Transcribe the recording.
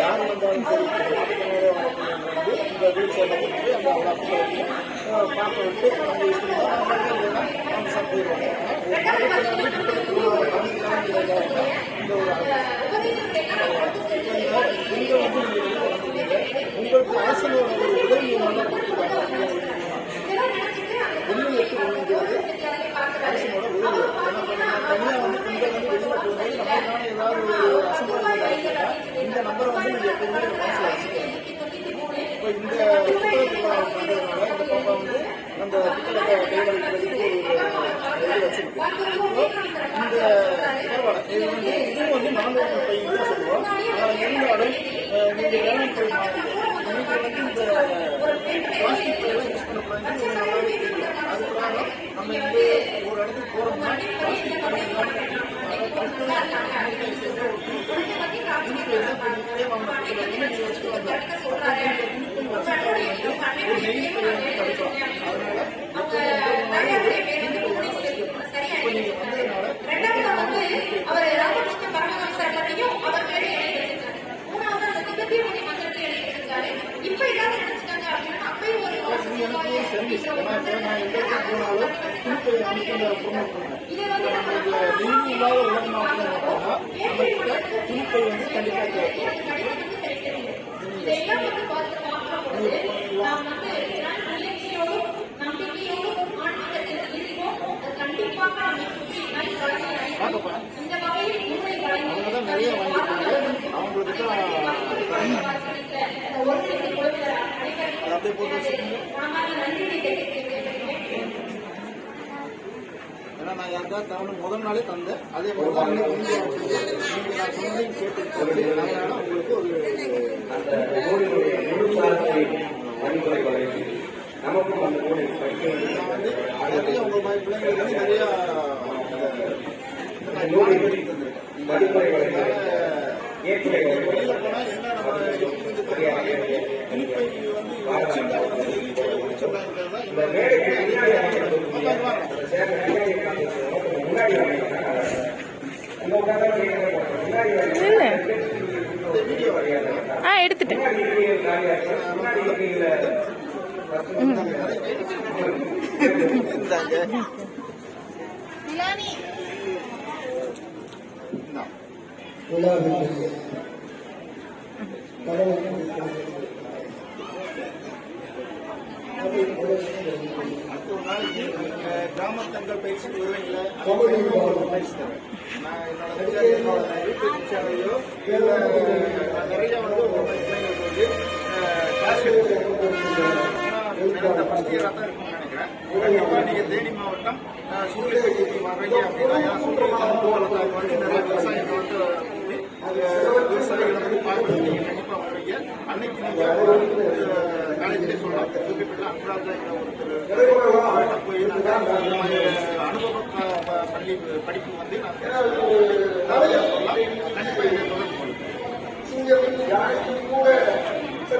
யார் வந்தாலும் வந்து இந்த வந்து அந்த பார்க்க விட்டு அவங்க இஷ்டம் இந்த ஒரு உங்களுக்கு அரசனோட உதவி ஒன்று எட்டு ஒன்றுங்கிறது அரசனோட உதவி ஏன்னா வந்து பெண்கள் வந்து போகும்போது ஏதாவது ஒரு அசம்பாவிதம் இந்த நம்பரை வந்து நீங்கள் எப்பயுமே மனசுல வச்சுக்கோங்க இப்போ இந்த புத்தகத்துல பண்றதுனால இந்த பாப்பா வந்து அந்த புத்தகத்தை கையில் ஒரு இது வச்சிருக்கு இந்த பரவாயில்ல இது வந்து இதுவும் வந்து நானூறு பையன் தான் சொல்லுவோம் ஆனால் இருந்தாலும் அஹ், வேளாண் துறை வந்து இந்த பிளாஸ்டிக் பையெல்லாம் யூஸ் பண்ணக்கூடாதுன்னு உங்களுக்கு நல்லாவே தெரியும் நம்ம இந்த ஒரு இடத்துக்கு போறோம்னா பிளாஸ்டிக் என்ன வாங்க எனக்கு சர்வீஸ் ஏன்னா இப்போ நான் எந்த இடத்துக்கு போனாலும் ப்ரொமோட் இப்போ இந்த நெய் இல்லாத உலகம் வந்து கண்டிப்பாக தேவை. இதெல்லாம் வந்து பார்த்து பார்க்கும்போது போட்டு ஏன்னா நான் யாருக்காவது தவணை முதல் நாளே தந்தேன். அதே மாதிரி தான் நீங்கள் நான் சொன்னதையும் கேட்டு அதனால உங்களுக்கு ஒரு நமக்கும் அந்த வந்து நிறைய உங்கள் மாதிரி பிள்ளைங்களுக்கு நிறையா வெளியில போனா என்ன நம்ம எப்படி வந்து தெரியும் துணிப்பை வந்து அடுத்த கிராமத்தங்கள் பயிற்சி வருவீங்களா பயிற்சி தரேன் நான் என்னோட என்னோட யூடியூப் சேனலையோ இல்லை நிறைய வந்து ஒரு பிள்ளைங்களுக்கு வந்து கிளாஸ் எடுத்து ஃபஸ்ட் இயராக தான் இருக்கும்னு நினைக்கிறேன் கண்டிப்பாக நீங்கள் தேனி மாவட்டம் சூரியப்பட்டி வர்றீங்க அப்படின்னா ஏன்னா சூரியப்பட்டி போகிறதுக்கு வந்து நிறைய விவசாயிகள் வந்து கூடி, அஹ், விவசாயிகளை வந்து பார்க்கறது நீங்கள் கண்டிப்பாக வருவீங்க அன்னைக்கு சொல்லலாம் சூரியப்பட்டியில் அன்பராஜாங்கிற ஒருத்தர் போய் அனுபவ பள்ளி படிப்பு வந்து நான் சொல்லலாம் கண்டிப்பாக இதை தொடர்பு